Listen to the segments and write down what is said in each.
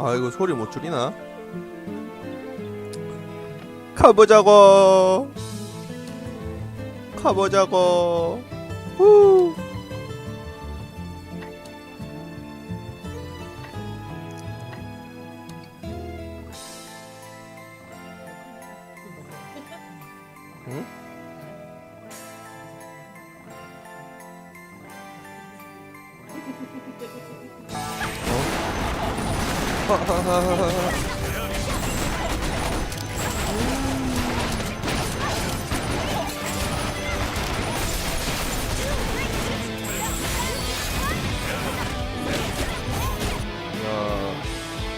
아 이거 소리 못 줄이나? 가보자고 가보자고 후. 응?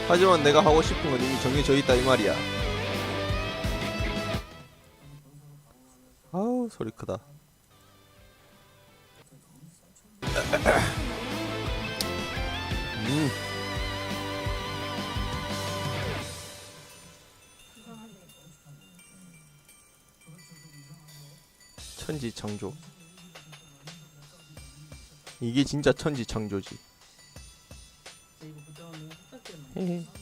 하지만 내가 하고 싶은 건 이미 정해져 있다 이 말이야. 아우 소리 크다. 천지창조. 이게 진짜 천지창조지. 헤헤.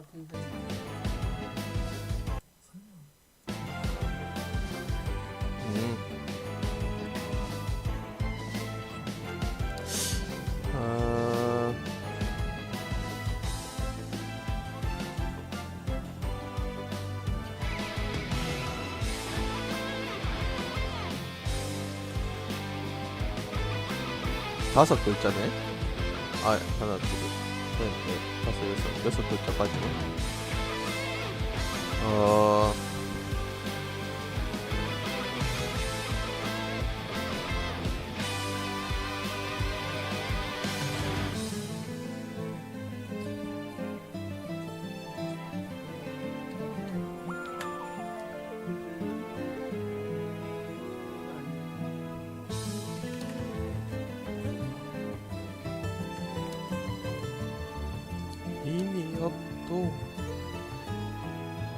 착했다 근데 음. 아... 다섯 글자네. 아 하나 둘 셋, 넷, 다섯 여섯 여섯 글자까지네. 어.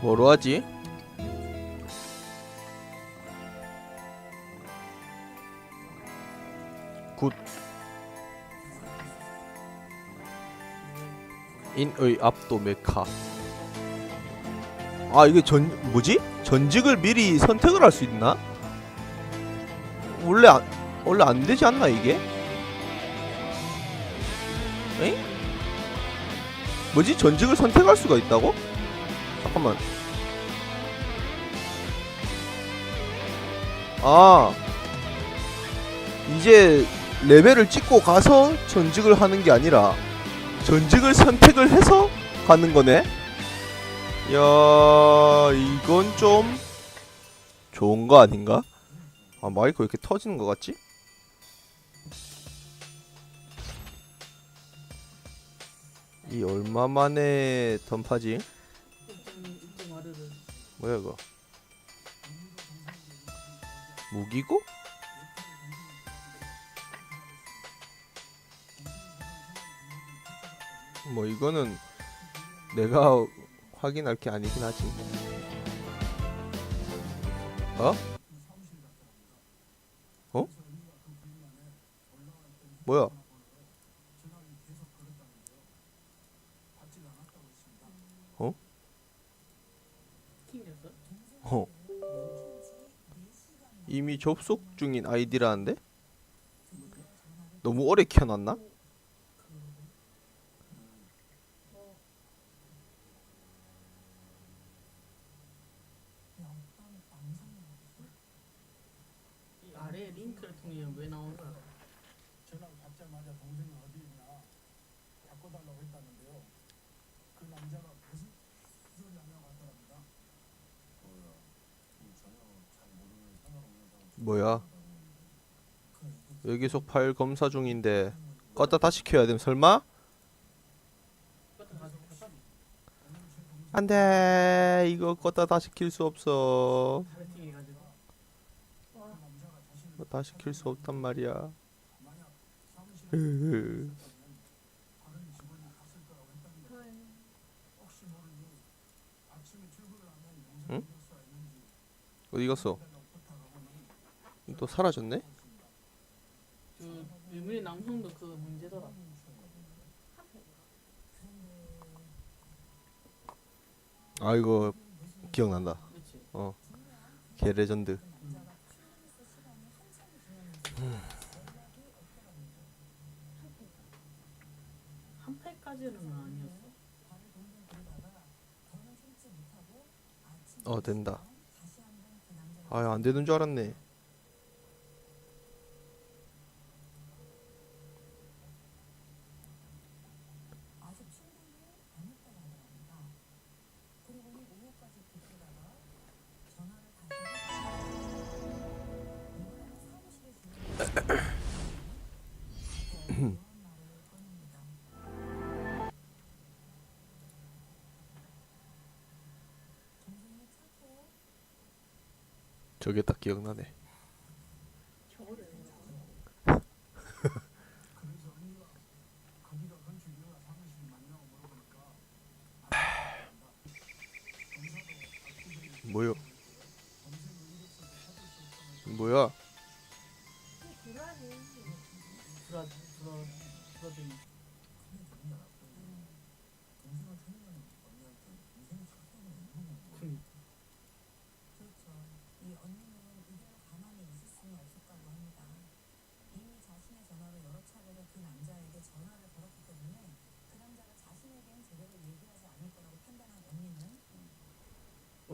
뭐로 하지? 굿 인의 압도 메카 아 이게 전 뭐지? 전직을 미리 선택을 할 수 있나? 원래 안 원래 안 되지 않나 이게? 에이? 뭐지? 전직을 선택할 수가 있다고? 잠깐만. 아. 이제 레벨을 찍고 가서 전직을 하는 게 아니라 전직을 선택을 해서 가는 거네. 야, 이건 좀 좋은 거 아닌가? 아, 마이크 왜 이렇게 터지는 거 같지? 이 얼마 만에 던파지? 뭐야 이거? 무기고? 뭐 이거는 내가 확인할 게 아니긴 하지. 어? 어? 뭐야? 킹이었어? 어. 이미 접속 중인 아이디라는데? 너무 오래 켜놨나? 이 아래 링크를 통해 왜 나오나? 전화 받자마자 동생이 어디 있나 바꿔달라고 했다는데요. 그 남자가 무슨 소리 하냐고 하더랍니다. 뭐야? 전혀 잘 모르는 상관없는 사람. 뭐야? 여기서 파일 검사 중인데 껐다 다시 켜야 됨 설마? 안돼 이거 껐다 다시 킬 수 없어 다시 킬 수 없단 말이야. 응? 어디 갔어? 해달라고 부탁하고는 또 사라졌네? 그 유민이 남성도 그 문제더라. 아 이거 기억난다. 그렇지. 어. 개 레전드. 한 패까지는 아니었어. 어 된다. 아안 되는 줄 알았네. 저게 딱 기억나네. 뭐요? 뭐야? 불안 불안 불안등이. 동생을 찾는 언니한테 동생이 착하면 있는 거 그 그렇죠. 이 언니는 이대로 가만히 있을 수는 없었다고 합니다. 이미 자신의 전화로 여러 차례를 그 남자에게 전화를 걸었기 때문에 그 남자가 자신에겐 제대로 얘기하지 않을 거라고 판단한 언니는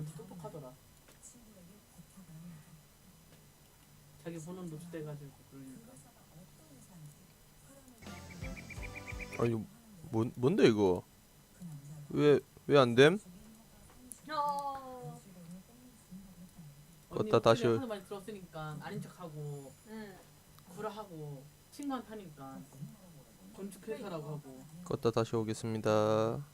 어디 똑똑하더라. 자기 번호도 노출 돼가지고 그 그러니까. 아니 뭔 뭔데 이거? 왜 왜 안 됨? 어. 언니 껐다 다시- 목소리 하도 많이 들었으니까 아닌 척하고 구라하고 친구한테 하니까 건축회사라고 하고 껐다 다시 오겠습니다.